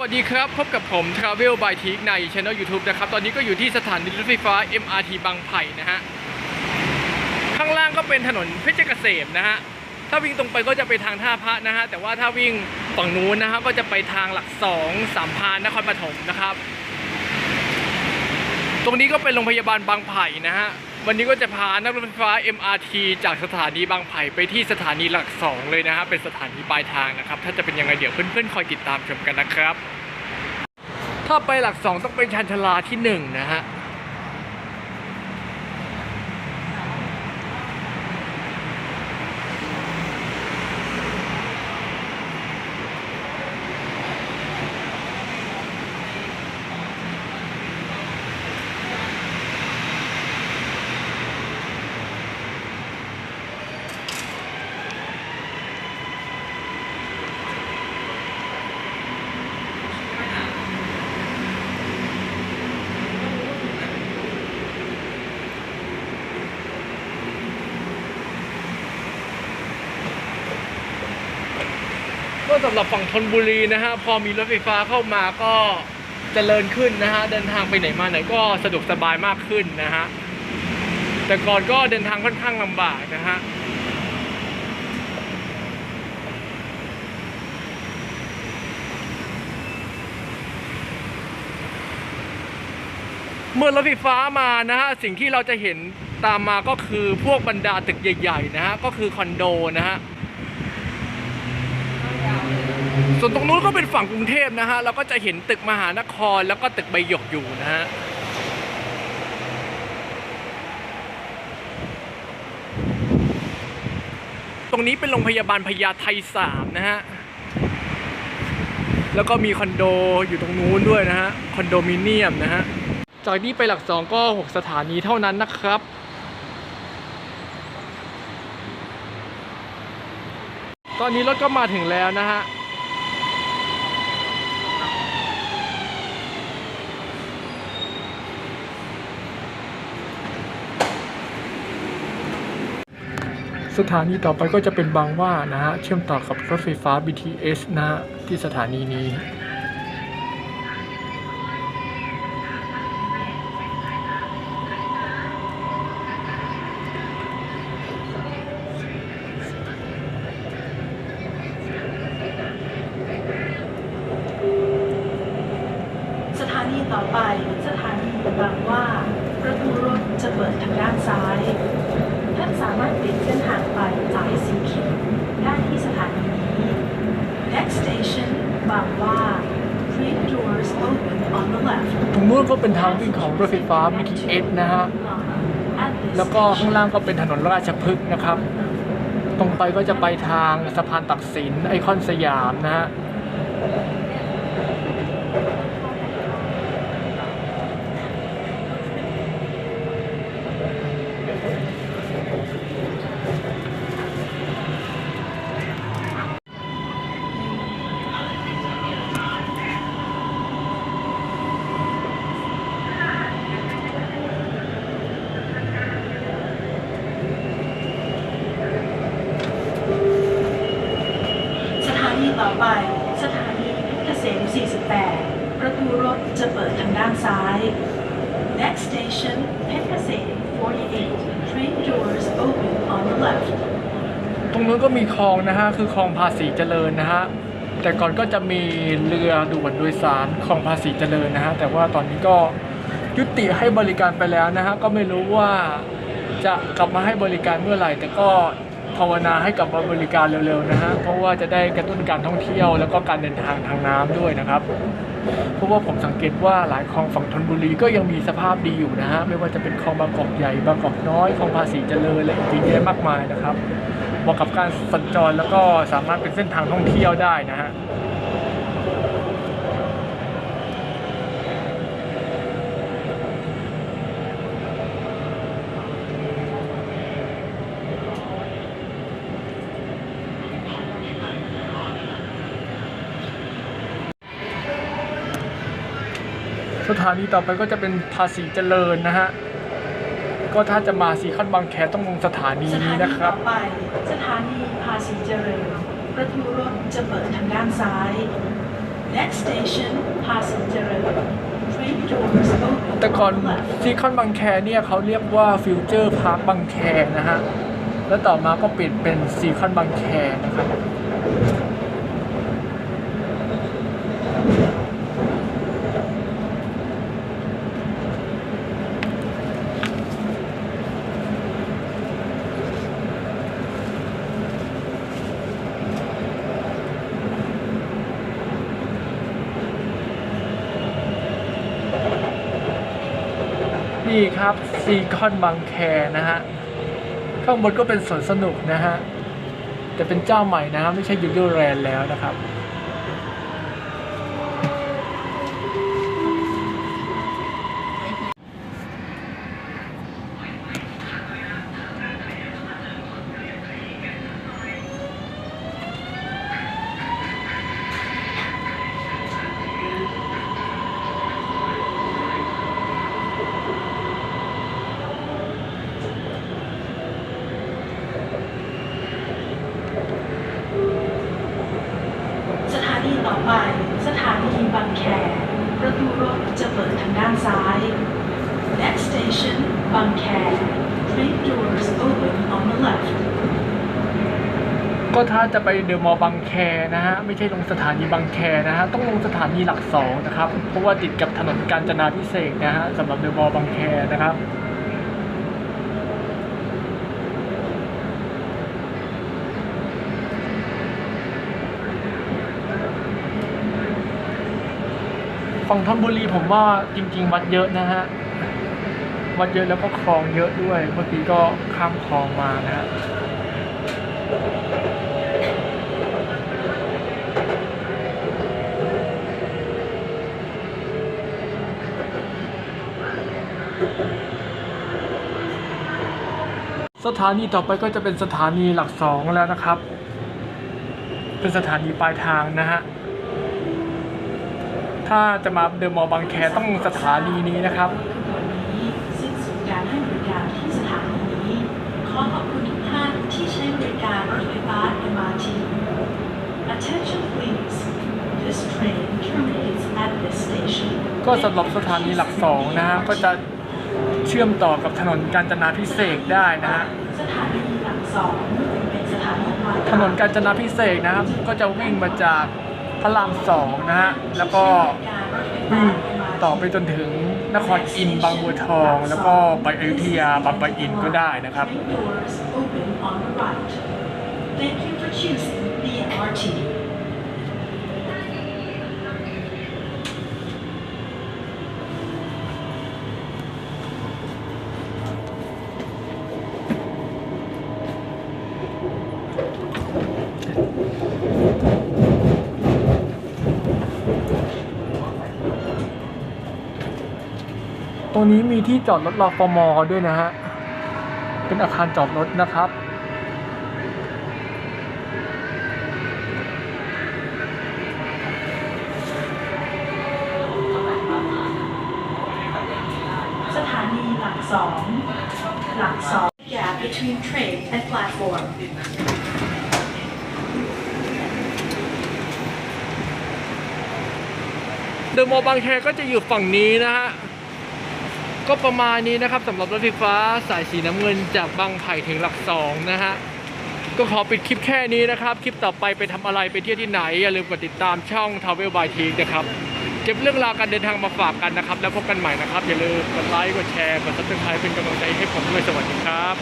วัสดีครับ พบกับผม Travel by t ิ k ใน Channel YouTube นะครับ ตอนนี้ก็อยู่ที่สถานีรถไฟฟ้า MRT บางไผ่นะฮะ ข้างล่างก็เป็นถนนเพชรเกษมนะฮะ ถ้าวิ่งตรงไปก็จะไปทางท่าพระนะฮะ แต่ว่าถ้าวิ่งฝั่งนู้นนะฮะก็จะไปทางหลักสองสามพานนครปฐมนะครับ ตรงนี้ก็เป็นโรงพยาบาลบางไผ่นะฮะ วันนี้ก็จะพานักรถไฟฟ้า MRT จากสถานีบางไผ่ไปที่สถานีหลักสองเลยนะฮะเป็นสถานีปลายทางนะครับ ถ้าจะเป็นยังไงเดี๋ยวเพื่อนๆคอยติดตามชมกันนะครับ ถ้าไปหลักสองต้องไปชันชลาที่หนึ่งนะฮะ ก็สำหรับฝั่งธนบุรีนะฮะพอมีรถไฟฟ้าเข้ามาก็จเจริญขึ้นนะฮะเดินทางไปไหนมาไหนก็สะดวกสบายมากขึ้นนะฮะแต่ก่อนก็เดินทางค่อนข้างลำบากนะฮะเมื่อรถไฟฟ้ามานะฮะสิ่งที่เราจะเห็นตามมาก็คือพวกบรรดาตึกใหญ่ๆนะฮะก็คือคอนโดนะฮะ ส่วนตรงนู้นก็เป็นฝั่งกรุงเทพนะฮะเราก็จะเห็นตึกมหานครแล้วก็ตึกใบหยกอยู่นะฮะตรงนี้เป็นโรงพยาบาลพญาไทสามนะฮะแล้วก็มีคอนโดอยู่ตรงนู้นด้วยนะฮะคอนโดมิเนียมนะฮะจากนี้ไปหลักสองก็ 6 สถานีเท่านั้นนะครับตอนนี้รถก็มาถึงแล้วนะฮะ สถานีต่อไปก็จะเป็นบางว่านะฮะเชื่อมต่อกับรถไฟฟ้า BTS นะฮะที่สถานีนี้สถานีต่อไปสถานีบางว่าประตูรถจะเปิดทางด้านซ้าย ท่านสามารถเปลี่ยนเส้นทางไปจากสีเขียวได้ที่สถานีนี้ Next station บางหว่า Three doors open on the left ตรงนู้นก็เป็นทางวิ่งของรถไฟฟ้า BTS นะฮะ At this แล้วก็ข้าง station, ล่างก็เป็นถนนราชพฤกษ์นะครับ ตรงไปก็จะไปทางสะพานตักสินไอคอนสยามนะฮะ นีต่อไป สถานีเพชรเกษม 48 ประตูรถจะเปิดทางด้านซ้าย Next station เพชรเกษม 48 Train doors open on the left ตรงนู้นก็มีคลองนะฮะ คือคลองภาษีเจริญนะฮะ แต่ก่อนก็จะมีเรือด่วนโดยสารคลองภาษีเจริญนะฮะ แต่ว่าตอนนี้ก็ยุติให้บริการไปแล้วนะฮะ ก็ไม่รู้ว่าจะกลับมาให้บริการเมื่อไหร่ แต่ก็ ภาวนาให้กลับมาบริการเร็วๆนะฮะเพราะว่าจะได้กระตุ้นการท่องเที่ยว แล้วก็การเดินทางทางน้ำด้วยนะครับเพราะว่าผมสังเกตว่าหลายคลองฝั่งธนบุรีก็ยังมีสภาพดีอยู่นะฮะไม่ว่าจะเป็นคลองบางกอกใหญ่บางกอกน้อยคลองภาษีเจริญและอีกเยอะแยะมากมายนะครับเหมาะกับการสัญจรแล้วก็สามารถเป็นเส้นทางท่องเที่ยวได้นะฮะ สถานีต่อไปก็จะเป็นภาษีเจริญนะฮะ ก็ถ้าจะมาสีขั้นบางแคต้องลงสถานีสถานี้นีนะครัต่บ อไปสถานีภาษีเจริญประตูรถจะเปิดทางด้านซ้าย Next station ภาษีเจริญ Train doors open แต่ก่อน on the left ซีคอนบางแคเนี่ยเขาเรียกว่าฟิวเจอร์พาร์คบางแคนะฮะ แล้วต่อมาก็เปลี่ยนเป็นซีคอนบางแคนะครับ นี่ครับซีคอนบางแคนะฮะ ข้างบนก็เป็นสวนสนุกนะฮะ แต่เป็นเจ้าใหม่นะฮะไม่ใช่ยูโรแลนแล้วนะครับ สถานีต่อไป สถานีบางแค ดูรถจะเปิดทางด้านซ้าย Next station บางแค Train doors open on the left ก็ถ้าจะไปเดอะมอลล์บางแคนะฮะไม่ใช่ลงสถานีบางแคนะฮะต้องลงสถานีหลักสองนะครับเพราะว่าติดกับถนนกาญจนาพิเศษกนะฮะสำหรับเดอะมอลล์บางแคนะครับ ฝั่งธนบุรีผมว่าจริง ๆ วัดเยอะนะฮะ วัดเยอะแล้วก็คลองเยอะด้วย เมื่อกี้ก็ข้ามคลองมานะฮะสถานีต่อไปก็จะเป็นสถานีหลักสองแล้วนะครับ เป็นสถานีปลายทางนะฮะ ถ้าจะมาเดอะมอลล์บางแคต้องสถานีนี้นะครับสิ้นสุดการให้บริการที่สถานีนี้ ขอขอบคุณทุกท่านที่ใช้บริการรถไฟฟ้า MRT Attention please This train terminates at this station ก็สำหรับสถานีหลักสองนะฮะก็จะเชื่อมต่อกับถนนกาญจนาพิเศษได้นะฮะสถานีหลักสองเป็นสถานีถนนกาญจนาพิเศษนะครับก็จะวิ่งมาจาก พระรามสองนะฮะ แล้วก็วิ่งต่อไปจนถึงนครอินบางบัวทอง แล้วก็ไปอยุธยาบางปะอินก็ได้นะครับ Thank you for choosing ตรงนี้มีที่จอดรถรอฟมด้วยนะฮะ เป็นอาคารจอดรถนะครับ สถานีหลักสองหลักสอง Gap between train and platform เดอะมอลล์บางแคก็จะอยู่ฝั่งนี้นะฮะ ก็ประมาณนี้นะครับสำหรับรถไฟฟ้าสายสีน้ำเงินจากบางไผ่ถึงหลักสองนะฮะก็ขอปิดคลิปแค่นี้นะครับ คลิปต่อไปไปทำอะไรไปเที่ยวที่ไหน อย่าลืมกดติดตามช่อง Travel by t ทีนะครับ เก็บเรื่องราวการเดินทางมาฝากกันนะครับ แล้วพบกันใหม่นะครับ อย่าลืมกดไลค์กดแชร์กด subscribe เป็นกำลังใจให้ผมด้วยสวัสดีครับ